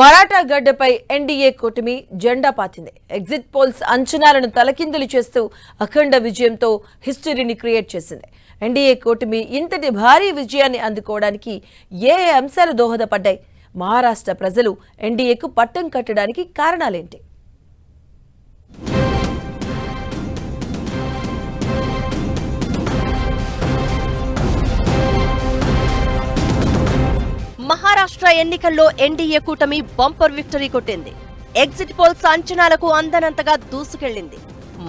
మరాఠా గడ్డపై ఎన్డీఏ కూటమి జెండా పాతింది. ఎగ్జిట్ పోల్స్ అంచనాలను తలకిందులు చేస్తూ అఖండ విజయంతో హిస్టరీని క్రియేట్ చేసింది. ఎన్డీఏ కూటమి ఇంతటి భారీ విజయాన్ని అందుకోవడానికి ఏ అంశాలు దోహదపడ్డాయి? మహారాష్ట్ర ప్రజలు ఎన్డీఏకు పట్టం కట్టడానికి కారణాలేంటి? ఎన్నికల్లో ఎన్డీఏ కూటమి బంపర్ విక్టరీ కొట్టింది. ఎగ్జిట్ పోల్స్ అంచనాలకు అందనంతగా దూసుకెళ్ళింది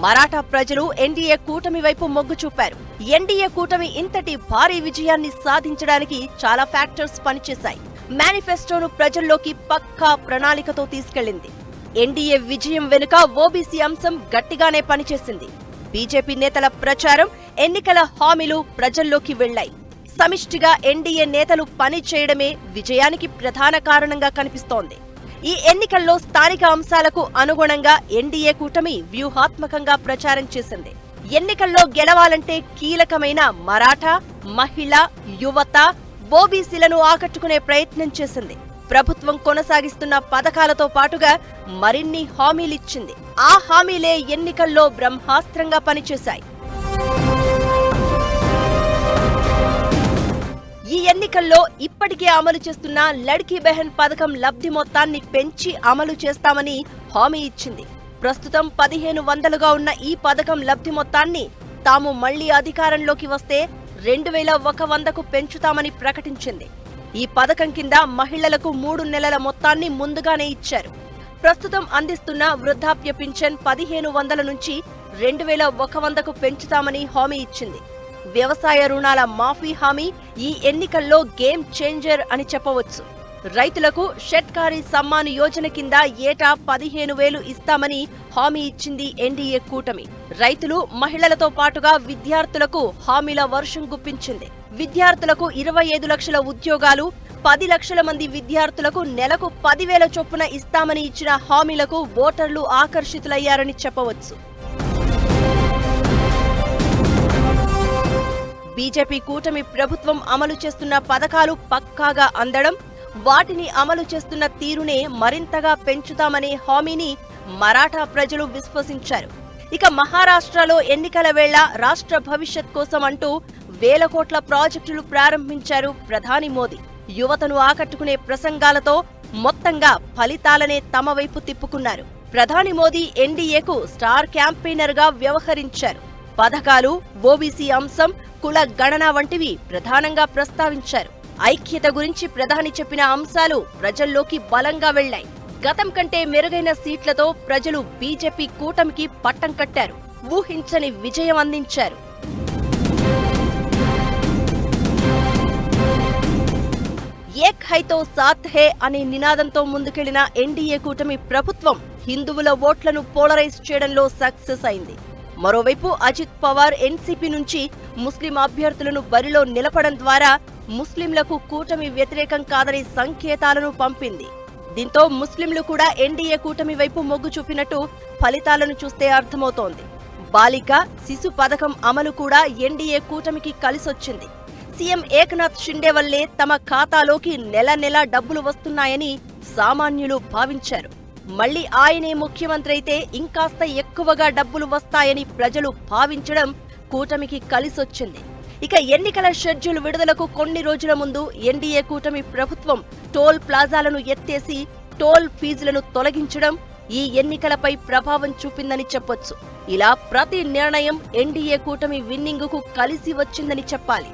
మరాఠా ప్రజలు ఎన్డీఏ కూటమి వైపు మొగ్గు చూపారు. ఎన్డీఏ కూటమి ఇంతటి భారీ విజయాన్ని సాధించడానికి చాలా ఫ్యాక్టర్స్ పనిచేశాయి. మేనిఫెస్టోను ప్రజల్లోకి పక్కా ప్రణాళికతో తీసుకెళ్ళింది ఎన్డీఏ విజయం వెనుక ఓబీసీ అంశం గట్టిగానే పనిచేసింది. బీజేపీ నేతల ప్రచారం ఎన్నికల హామీలు ప్రజల్లోకి వెళ్ళాయి సమిష్టిగా ఎన్డీఏ నేతలు పని చేయడమే విజయానికి ప్రధాన కారణంగా కనిపిస్తోంది. ఈ ఎన్నికల్లో స్థానిక అంశాలకు అనుగుణంగా ఎన్డీఏ కూటమి వ్యూహాత్మకంగా ప్రచారం చేసింది. ఎన్నికల్లో గెలవాలంటే కీలకమైన మరాఠా మహిళ యువత ఓబీసీలను ఆకట్టుకునే ప్రయత్నం చేసింది. ప్రభుత్వం కొనసాగిస్తున్న పథకాలతో పాటుగా మరిన్ని హామీలిచ్చింది. ఆ హామీలే ఎన్నికల్లో బ్రహ్మాస్త్రంగా పనిచేశాయి. ఈ ఎన్నికల్లో ఇప్పటికే అమలు చేస్తున్న లడ్కీ బెహన్ పథకం లబ్ధి మొత్తాన్ని పెంచి అమలు చేస్తామని హామీ ఇచ్చింది. ప్రస్తుతం పదిహేను వందలుగా ఉన్న ఈ పథకం లబ్ధి మొత్తాన్ని తాము మళ్ళీ అధికారంలోకి వస్తే రెండు వేల ఒక వందకు పెంచుతామని ప్రకటించింది. ఈ పథకం కింద మహిళలకు మూడు నెలల మొత్తాన్ని ముందుగానే ఇచ్చారు. ప్రస్తుతం అందిస్తున్న వృద్ధాప్య పింఛన్ పదిహేను వందల నుంచి రెండు వేల ఒక వందకు పెంచుతామని హామీ ఇచ్చింది. వ్యవసాయ రుణాల మాఫీ హామీ ఈ ఎన్నికల్లో గేమ్ చేంజర్ అని చెప్పవచ్చు. రైతులకు షెట్కారీ సమ్మాన్ యోజన కింద ఏటా పదిహేను వేలు ఇస్తామని హామీ ఇచ్చింది ఎన్డీఏ కూటమి. రైతులు మహిళలతో పాటుగా విద్యార్థులకు హామీల వర్షం గుప్పించింది. విద్యార్థులకు ఇరవై ఐదు లక్షల ఉద్యోగాలు పది లక్షల మంది విద్యార్థులకు నెలకు పదివేల చొప్పున ఇస్తామని ఇచ్చిన హామీలకు ఓటర్లు ఆకర్షితులయ్యారని చెప్పవచ్చు. బీజేపీ కూటమి ప్రభుత్వం అమలు చేస్తున్న పథకాలు పక్కాగా అందడం వాటిని అమలు చేస్తున్న తీరునే మరింతగా పెంచుతామనే హామీని మరాఠా ప్రజలు విశ్వసించారు. ఇక మహారాష్ట్రలో ఎన్నికల వేళ రాష్ట్ర భవిష్యత్ కోసం అంటూ వేల కోట్ల ప్రాజెక్టులు ప్రారంభించారు ప్రధాని మోదీ. యువతను ఆకట్టుకునే ప్రసంగాలతో మొత్తంగా ఫలితాలనే తమ వైపు తిప్పుకున్నారు. ప్రధాని మోదీ ఎన్డీఏకు స్టార్ క్యాంపెయినర్గా వ్యవహరించారు. పథకాలు ఓబీసీ అంశం కుల గణన వంటివి ప్రధానంగా ప్రస్తావించారు. ఐక్యత గురించి ప్రధాని చెప్పిన అంశాలు ప్రజల్లోకి బలంగా వెళ్ళాయి గతం కంటే మెరుగైన సీట్లతో ప్రజలు బీజేపీ కూటమికి పట్టం కట్టారు. ఊహించని విజయం అందించారు. ఏక్ హైతో సాత్ హే అనే నినాదంతో ముందుకెళ్ళిన ఎన్డీఏ కూటమి ప్రభుత్వం హిందువుల ఓట్లను పోలరైజ్ చేయడంలో సక్సెస్ అయింది. మరోవైపు అజిత్ పవార్ ఎన్సీపీ నుంచి ముస్లిం అభ్యర్థులను బరిలో నిలపడం ద్వారా ముస్లింలకు కూటమి వ్యతిరేకం కాదని సంకేతాలను పంపింది. దీంతో ముస్లింలు కూడా ఎన్డీఏ కూటమి వైపు మొగ్గు చూపినట్టు ఫలితాలను చూస్తే అర్థమవుతోంది. బాలిక శిశు పథకం అమలు కూడా ఎన్డీఏ కూటమికి కలిసొచ్చింది. సీఎం ఏకనాథ్ షిండే వల్లే తమ ఖాతాలోకి నెల నెల డబ్బులు వస్తున్నాయని సామాన్యులు భావించారు. మళ్ళీ ఆయనే ముఖ్యమంత్రి అయితే ఇంకాస్త ఎక్కువగా డబ్బులు వస్తాయని ప్రజలు భావించడం కూటమికి కలిసొచ్చింది. ఇక ఎన్నికల షెడ్యూల్ విడుదలకు కొన్ని రోజుల ముందు ఎన్డీఏ కూటమి ప్రభుత్వం టోల్ ప్లాజాలను ఎత్తేసి టోల్ ఫీజులను తొలగించడం ఈ ఎన్నికలపై ప్రభావం చూపిందని చెప్పొచ్చు. ఇలా ప్రతి నిర్ణయం ఎన్డీఏ కూటమి విన్నింగుకు కలిసి వచ్చిందని చెప్పాలి.